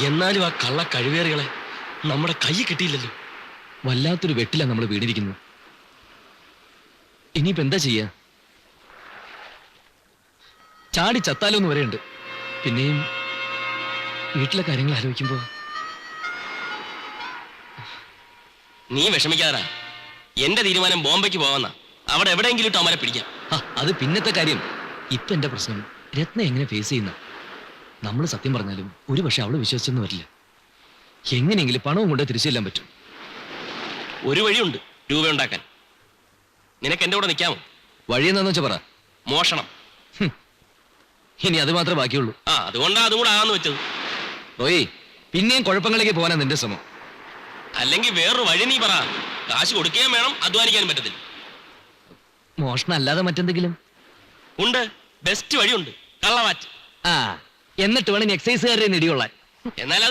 എന്നാലും ആ കള്ള കഴിവേറികളെ നമ്മുടെ കൈ കിട്ടിയില്ലല്ലോ. വല്ലാത്തൊരു വെട്ടില നമ്മൾ വീണിരിക്കുന്നു ഇനിയിപ്പോ എന്താ ചെയ്യാ? ചാടി ചത്താലോ എന്ന് വരെയുണ്ട്. പിന്നെയും വീട്ടിലെ കാര്യങ്ങൾ ആലോചിക്കുമ്പോ നീ വിഷമിക്കാറാ എന്റെ തീരുമാനം ബോംബെക്ക് പോവാന്നാ. അവിടെ എവിടെയെങ്കിലും അമരെ പിടിക്കാം. അത് പിന്നത്തെ കാര്യം. ഇപ്പൊ എന്റെ പ്രശ്നം? രത്ന എങ്ങനെ ഫേസ് ചെയ്യുന്ന? നമ്മൾ സത്യം പറഞ്ഞാലും ഒരു പക്ഷെ അവൾ വിശ്വസിച്ചെന്ന് വരില്ല. എങ്ങനെയെങ്കിലും പണവും കൊണ്ട് തിരിച്ചു ചെല്ലാൻ പറ്റും. ഒരു വഴിയുണ്ട് രൂപ ഉണ്ടാക്കാൻ നിനക്ക് എന്റെ കൂടെ നിൽക്കാമോ വഴി എന്താന്ന് വെച്ചാ പറ. മോഷണം. ഇനി അത് മാത്രമേ ബാക്കിയുള്ളൂ. ആ അതുകൊണ്ടാ അതും കൂടെ ആകാന്ന് വെച്ചത്. റോയി പിന്നെയും കുഴപ്പങ്ങളിലേക്ക് പോകാനാ നിന്റെ ശ്രമം. അല്ലെങ്കിൽ വേറൊരു വഴി നീ പറ. കാശ് കൊടുക്കുകയും വേണം അധ്വാനിക്കാനും പറ്റത്തില്ല. മോഷണം അല്ലാതെ മറ്റെന്തെങ്കിലും? ഉണ്ട്. ബെസ്റ്റ് വഴിയുണ്ട്. കള്ളവാറ്റ്. ആ. എന്നിട്ട് വേണം എക്സൈസുകാരെ ഇടികൊള്ളാൻ എന്നാൽ